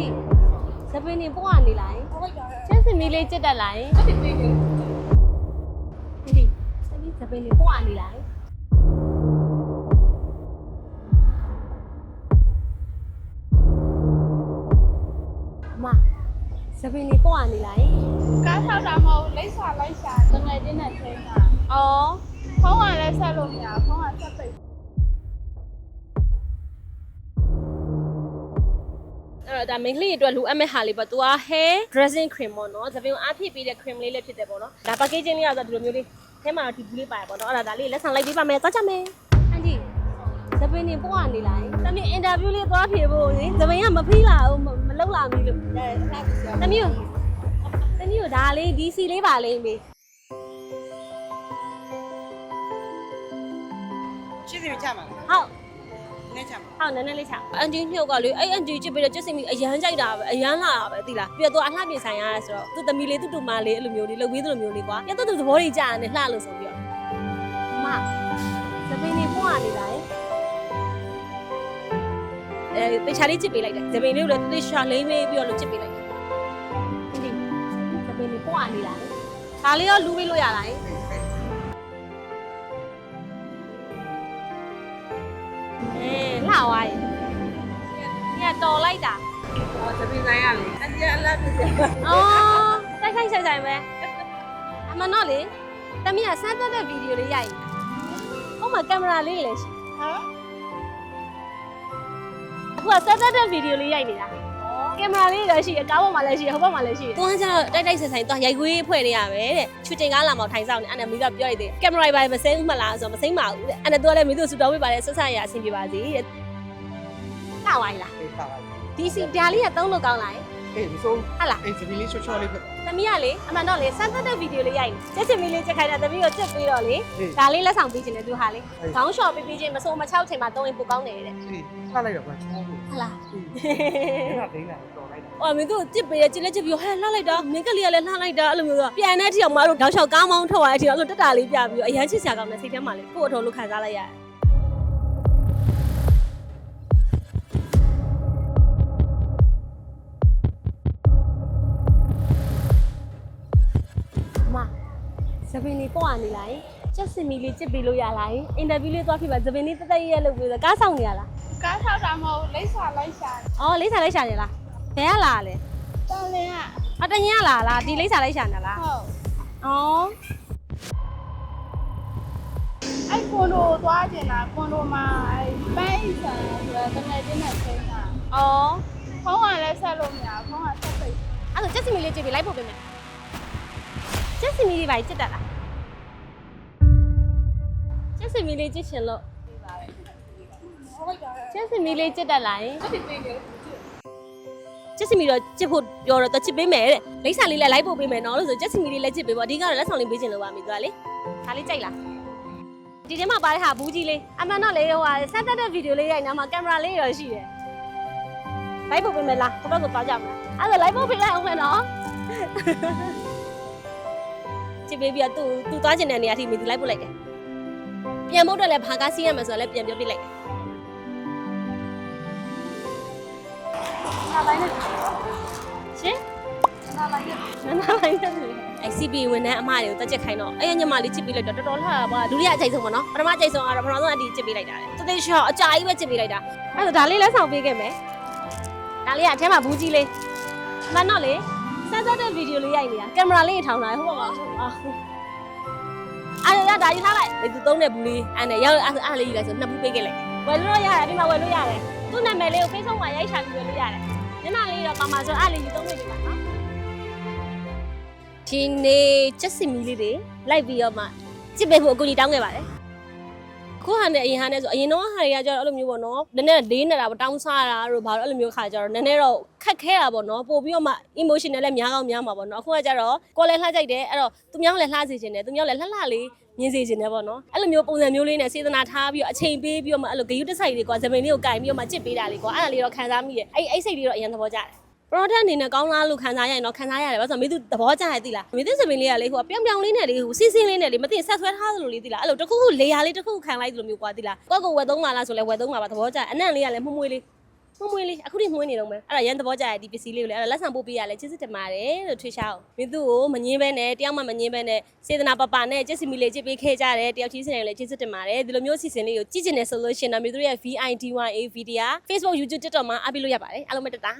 ဒီစပင်းနေပွားနေလိုက်ဟုတ်ကဲ့ချက်စမီလေးကြက်တက်လိုက်အဲ့ဒီပေးတယ်ဒီစပင်းစပင်းနေပွားနေလိုက်မစပင်းနေပွားနေလိုက်ကားထောက်တာမဟုတ်လိမ့်စာလိုက်ရှာတငယ်ချင်းနဲ့ထိန်းတာအော်ဖုန်းကလည်းဆက်လို့မရဖုန်းကဆက်ပိတ် တော့ဒါ main လေးအတွက်လိုအပ်မဲ့ဟာလေးပေါ့။ तू က hair dressing cream ပေါ့နော်။သပင်ကိုအားဖြည့်ပေးတဲ့ cream လေးလည်းဖြစ်တယ်ပေါ့နော်။ဒါ packaging လေးကတော့ဒီလိုမျိုးလေးထဲမှာတော့ဒီဘူးလေးပါရပေါ့နော်။အဲ့ဒါဒါလေးလက်ဆောင်လိုက်ပေးပါမယ်။သွားကြမယ်။အန်ဒီသပင်နေပွားနေလိုက်။တမီး interview လေးသွားဖြေဖို့လေ။သပင်ကမဖိလာဘူးမမလောက်လာဘူးလို့။အဲတမီးကိုတမီးကိုဒါလေး DC လေးပါလိမ့်မေးရှင်းစီချမှာ။ဟုတ် နည်းချမှာဟုတ်နည်းနည်းလေးချ။အန်ဒီညှုတ်ကလေအဲ့အန်ဒီချစ်ပြီးတော့ကျစ်စင်ပြီးအရန်ကြိုက်တာပဲအရန်လာတာပဲသိလားပြီးတော့ तू အလှပြင်ဆိုင်ရတာဆိုတော့ तू သမီးလေးသူ့တူမလေးအဲ့လိုမျိုးလေးလှုပ်ပြီးသလိုမျိုးလေးကွာပြတ်တော့သူသဘောကြီးကြာနေလှလို့ဆိုပြီးတော့မသပင်းလေးပွားနေလိုက်အဲတခြားလေးချစ်ပေးလိုက်တယ်သပင်းလေးကိုလည်းတိရှာလိမ့်မေးပြီးတော့လို့ချစ်ပေးလိုက်တယ်ဒီသပင်းလေးပွားနေလိုက်ဒါလေးရောလူပေးလို့ရလား သွားရင်ညတော်လိုက်တာဟောသပင်းဆိုင်ရလေအကြီးအလားပြည့်အော်တိုက်ခိုက်ဆိုင်ဆိုင်ပဲအမနော်လေတမီးကစမ်းသက်တဲ့ဗီဒီယိုလေးရိုက်နေတာဟိုမှာကင်မရာလေးလည်းရှိဟမ်အခုကစမ်းသက်တဲ့ဗီဒီယိုလေးရိုက်နေတာကင်မရာလေးလည်းရှိအကားပေါ်မှာလည်းရှိဟိုဘက်မှာလည်းရှိသူကကျတော့တိုက်တိုက်ဆိုင်ဆိုင်သူရိုက်ခွေးဖွဲ့နေရပဲတဲ့ချူတင်ကားလာမောင်ထိုင်ဆောင်နေအဲ့ဒါမီးကပြောရသေးကင်မရာပဲမစဲဘူးမလားဆိုတော့မစိမ့်ပါဘူးတဲ့အဲ့ဒါသူကလည်းမီးတို့ဆူတော်ဝေးပါလေဆက်ဆက်ရအဆင်ပြေပါစေတဲ့ ကားဝိုင်းလားအေးပါပါဒီစီဒါလေးကသုံးလို့ကောင်းလားအေးမစိုးဟုတ်လားအေးသပင်းလေးချောချောလေးပဲသမီးကလေအမှန်တော့လေစမ်းသက်တဲ့ဗီဒီယိုလေးရိုက်နေချက်ချင်မီလေးချက်ခိုင်းတာသမီးကိုချက်ပြီးတော့လေအေးဒါလေးလက်ဆောင်ပေးခြင်းနဲ့သူဟာလေဟုတ်ခေါင်းလျှော်ပေးပေးခြင်းမစိုးမချောက်ချိန်မှာသုံးရင်ပိုကောင်းတယ်တဲ့အေးထားလိုက်တော့ကွာချောလို့ဟုတ်လားအေးအဲ့ဒါဒိန်းလာတော်လိုက်တာအော်မင်းတို့တစ်ပေးရချစ်လက်ချစ်ပြီးဟဲ့လှလိုက်တာမင်းကလေးကလည်းလှလိုက်တာအဲ့လိုမျိုးဆိုပြန်တဲ့အထိအောင်မတို့တောက်လျှောက်ကောင်းမောင်းထုတ်ရတဲ့အထိအောင်အဲ့လိုတက်တာလေးပြပြီးတော့အရန်ချစ်စရာကောင်းတဲ့စိတ်ထဲမှာလေကိုယ့်အထော်လို့ခံစားလိုက်ရတယ် ဇပင်လေးပွားနေလိုက်ချက်စင်မီလေးချစ်ပြီးလို့ရလားအင်တာဗျူးလေးသွားဖြစ်ပါဇပင်လေးတက်တက်ရဲလို့ပြောကားဆောင်နေရလားကားထောက်တာမဟုတ်လိမ့်စာလိုက်ရှာအော်လေးစားလိုက်ရှာနေလားဘယ်ကလာလဲတန်လင်းကအတရင်ကလာလားဒီလေးစားလိုက်ရှာနေလားဟုတ်အော်အဲ့ကွန်ဒိုသွားကျင်တာကွန်ဒိုမှာအဲ့ပန်းအိဆန်ဆိုတော့တငယ်ချင်းနဲ့ထိန်းတာအော်ဖုန်းကလည်းဆက်လို့မရဖုန်းကဆက်ပိတ်အဲ့ဒါချက်စီမီလေးကြည့်ပြီးလိုက်ပို့ပေးမယ် ချက်စီမီလေးပါကြစ်တတ်လားချက်စီမီလေးကြည့်ရှင်လို့ဟုတ်ကဲ့ချက်စီမီလေးကြစ်တတ်လားယင်အဲ့ဒီပေးတယ်ချက်စီမီတော့ကြစ်ဖို့ပြောတော့တော့ချစ်ပေးမယ်တဲ့လိမ့်စာလေးလည်းလိုက်ပို့ပေးမယ်နော်လို့ဆိုချက်စီမီလေးလည်းချစ်ပေးပေါ့အဓိကတော့လက်ဆောင်လေးပေးချင်လို့ပါမိသူကလေဒါလေးကြိုက်လားဒီထဲမှာပါတဲ့ဟာဘူးကြီးလေးအမှန်တော့လေဟိုဟာဆက်တက်တဲ့ဗီဒီယိုလေးရိုက်နေမှာကင်မရာလေးရောရှိတယ်လိုက်ပို့ပေးမယ်လားဘယ်ဘက်ကိုသွားကြမလဲအဲ့ဒါလိုက်ပို့ပေးလိုက်အောင်မယ်နော် ချစ်ပေးပြီးတော့သူသူသွားကျင်တဲ့နေရာထိမိသူလိုက်ပို့လိုက်တယ်ပြန်ဖို့အတွက်လည်းဘာကားစီးရမယ်ဆိုတော့လည်းပြန်ပြောပြလိုက်တယ်နားလိုက်နေရှင်နားလိုက်နေနနာလိုက်တယ်အဲ CP ဝန်ထမ်းအမတွေကိုတက်ချက်ခိုင်းတော့အဲ့ရညမလေးချစ်ပေးလိုက်တော့တော်တော်လှတာပါဒုတိယအကြိမ်ဆုံးပေါ့နော်ပထမအကြိမ်ဆုံးကတော့ပထမဆုံးအတီးချစ်ပေးလိုက်တာတသိရှော့အကြာကြီးပဲချစ်ပေးလိုက်တာအဲ့ဒါဒါလေးလည်းဆောင်ပေးခဲ့မယ်ဒါလေးကအထဲမှာဘူးကြီးလေးမှန်တော့လေ စမ်းသပ်တဲ့ဗီဒီယိုလေးရိုက်နေတာကင်မရာလေးထောင်လာဟိုဘက်မှာအဲ့ဒါဒါယူထားလိုက်ဒီသူသုံးတဲ့ဘူးလေးအဲ့နဲ့ရောက်အဲ့အဲ့လေးယူလိုက်ဆိုနှစ်ဘူးပေးခဲ့လိုက်ဝယ်လို့ရတယ်ဒီမှာဝယ်လို့ရတယ်သူ့နာမည်လေးကို Facebook မှာရိုက်ချပြီးဝယ်လို့ရတယ်ညမလေးတော့ပါမှာဆိုအဲ့လေးယူသုံးနေပြီပါနော်ဒီနေ့ချက်စီမီလေးတွေလိုက်ပြီးတော့မှကြည့်ပေးဖို့အကူကြီးတောင်းခဲ့ပါတယ် ခုဟာနဲ့အရင်ဟာနဲ့ဆိုအရင်တော့ဟာတွေကကျတော့အဲ့လိုမျိုးပေါ့နော်နည်းနည်းလေးနေတာပေါ့တောင်းစားတာတို့ဘာလို့အဲ့လိုမျိုးခါကျတော့နည်းနည်းတော့ခက်ခဲတာပေါ့နော်ပို့ပြီးတော့မှ emotional လည်းများကောင်းများမှာပေါ့နော်အခုကကျတော့ကိုယ်လည်းလှကြိုက်တယ်အဲ့တော့သူများလည်းလှစေချင်တယ်သူများလည်းလှလှလေးမြင်စေချင်တယ်ပေါ့နော်အဲ့လိုမျိုးပုံစံမျိုးလေးနဲ့စေတနာထားပြီးတော့အချိန်ပေးပြီးတော့မှအဲ့လိုဂယုတဆိုင်တွေကဇမင်လေးကိုကင်ပြီးတော့မှကြစ်ပေးတာလေးကွာအဲ့ဒါလေးတော့ခံစားမိတယ်အဲ့အဲ့စိတ်လေးတော့အရင်သဘောကျတယ် ပရိုဒတ်အနေနဲ့ကောင်းလားလို့ခံစားရရင်တော့ခံစားရတယ်ဘာလို့ဆိုတော့မင်းသူသဘောကျရသိလားမင်းသူစပင်းလေးကလေဟိုကပြောင်ပြောင်လေးနဲ့လေဟိုစီးစင်းလေးနဲ့လေမသိရင်ဆက်ဆွဲထားသလိုလေးသိလားအဲ့လိုတစ်ခုခုလေယာလေးတစ်ခုခုခံလိုက်သလိုမျိုးကွာသိလားကိုယ့်ကိုယ်ဝယ်သုံးပါလားဆိုလဲဝယ်သုံးပါပါသဘောကျအနံ့လေးကလည်းမှုမွေးလေးမွှမွှလေးအခုထိမွှနေတော့မယ်အဲ့ဒါရန်သဘောကြရဒီပစ္စည်းလေးကိုလည်းအဲ့ဒါလက်ဆောင်ပို့ပေးရလဲချစ်စစ်တင်ပါတယ်လို့ထွေးချအောင်မင်းသူ့ကိုမငင်းပဲနဲ့တယောက်မှမငင်းပဲနဲ့စေတနာပပနဲ့ကျက်စီမီလေးချစ်ပေးခဲ့ကြတယ်တယောက်ချင်းစင်လည်းချစ်စစ်တင်ပါတယ်ဒီလိုမျိုးစီစဉ်လေးကိုကြည့်ကျင်နေဆိုလို့ရှင်တော့မင်းတို့ရဲ့ VID1A video Facebook YouTube TikTok မှာအားပေးလို့ရပါတယ်အားလုံးပဲတတာ